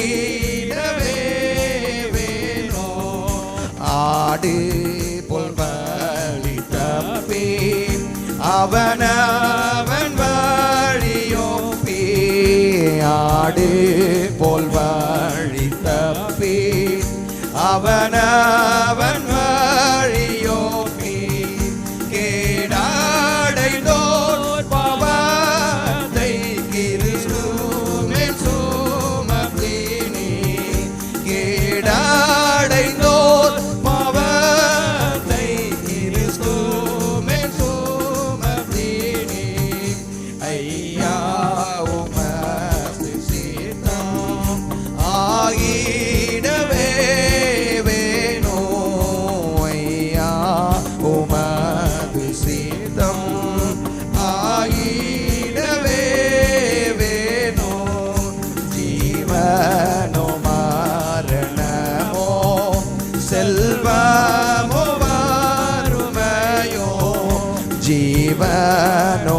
ஆடிடவே வேணோ. ஆடு போல் பலி தப்பி அவனவன் வழியோ பீ ஆடு போல் வழி தப்பி அவன ஐயா உமது சீதம் ஆகிடவே வேணோ ஐயா உமது சீதம் ஆகிடவே வேணோ ஜீவனோ மரணமோ செல்வமோ வாருமையோ ஜீவனோ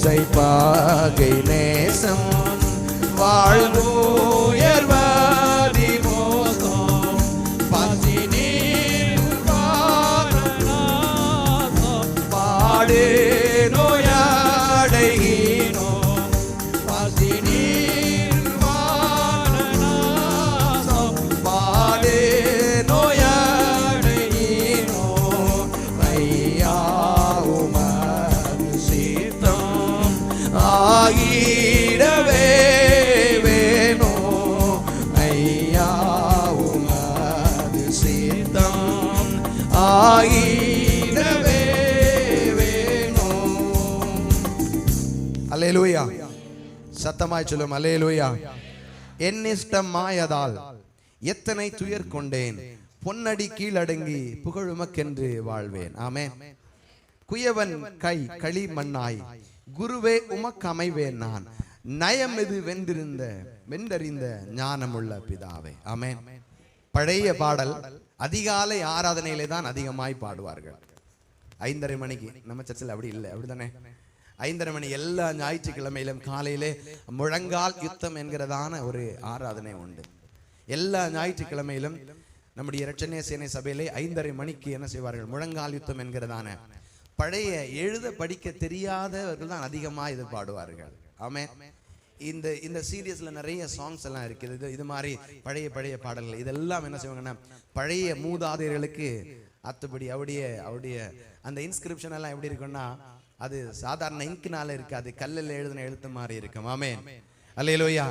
பாகை நேசம் வாழ்வு உயர்வாதி மோசம் பசி பாடு ஆகிடவே வேணும். அல்லேலூயா. சத்தமாய் சொல்லும் அல்லேலூயா. என் இஷ்டம் மாயதால் எத்தனை துயர் கொண்டேன். பொன்னடி கீழடங்கி புகழுமக்கென்று வாழ்வேன். ஆமே குயவன் கை களி மண்ணாய் குருவே உமக்கு அமைவேன் நான். நயமெது வென்றிருந்த வென்றறிந்த ஞானமுள்ள பிதாவே. ஆமே பழைய பாடல். அதிகாலை ஆராதனையிலே தான் அதிகமாய் பாடுவார்கள். ஐந்தரை மணிக்கு. நம்ம சர்ச்சில் அப்படி இல்லை. அப்படிதானே ஐந்தரை மணி எல்லா ஞாயிற்றுக்கிழமையிலும் காலையிலே முழங்கால் யுத்தம் என்கிறதான ஒரு ஆராதனை உண்டு. எல்லா ஞாயிற்றுக்கிழமையிலும் நம்முடைய இரட்சணிய சேனை சபையிலே ஐந்தரை மணிக்கு என்ன செய்வார்கள்? முழங்கால் யுத்தம் என்கிறதான பழைய எழுத படிக்க தெரியாதவர்கள் தான் அதிகமாக இது பாடுவார்கள். ஆமே இந்த இந்த சீரியஸில் நிறைய சாங்ஸ் எல்லாம் இருக்குது. இது இது மாதிரி பழைய பழைய பாடல்கள். இதெல்லாம் என்ன செய்வாங்கன்னா பழைய மூதாதையர்களுக்கு அத்துப்படி அவடைய அவருடைய அந்த இன்ஸ்கிரிப்ஷன் எல்லாம் எப்படி இருக்குன்னா அது சாதாரண இங்க்னால இருக்காது. கல்லில் எழுதின எழுத்து மாதிரி இருக்கும். ஆமே அல்லையிலோயா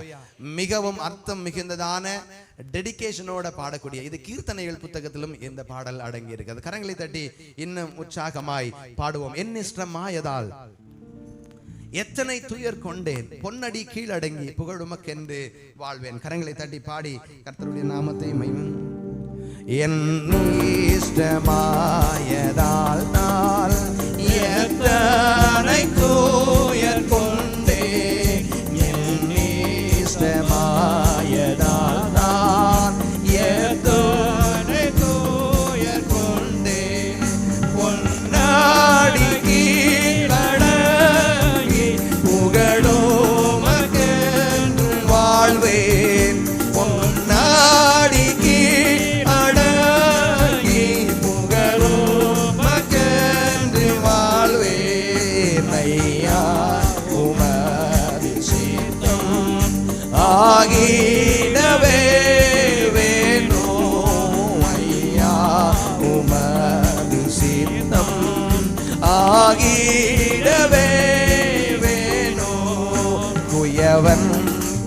மிகவும் அர்த்தம் மிகுந்ததான டெடிகேஷனோட பாடக்கூடிய இது கீர்த்தனைகள் புத்தகத்திலும் இந்த பாடல் அடங்கி இருக்கிறது கரங்களை தட்டி இன்னும் உற்சாகமாய் பாடுவோம். என் இஷ்டமாயதால். எத்தனை துயர் கொண்டேன். பொன்னடி கீழடங்கி புகழுமக்கென்று வாழ்வேன். கரங்களை தட்டி பாடி கர்த்தருடைய நாமத்தை மையும் என் இஷ்டமா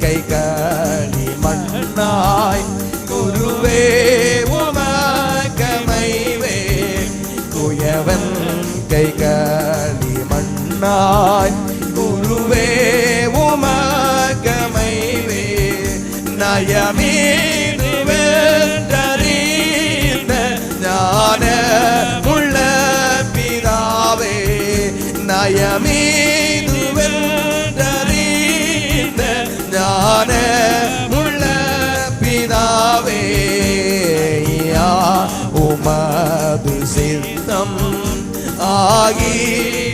இயற்கை களி மண்ணாய் குருவே உமகமைவே குயவன் கை களி மண்ணாய் ஆகிடவே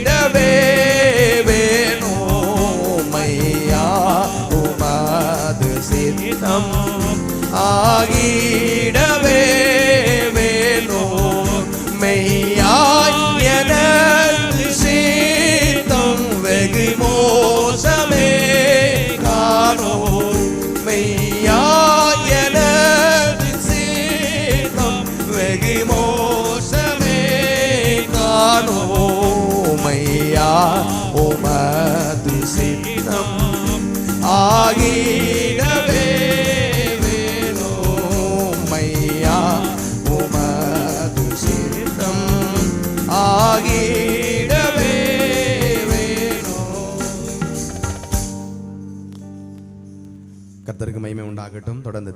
ஆகிடவே வேணும் உமது சித்தம் ஆகிடவே வேணும். கர்த்தருக்கு மகிமை உண்டாகட்டும். தொடர்ந்து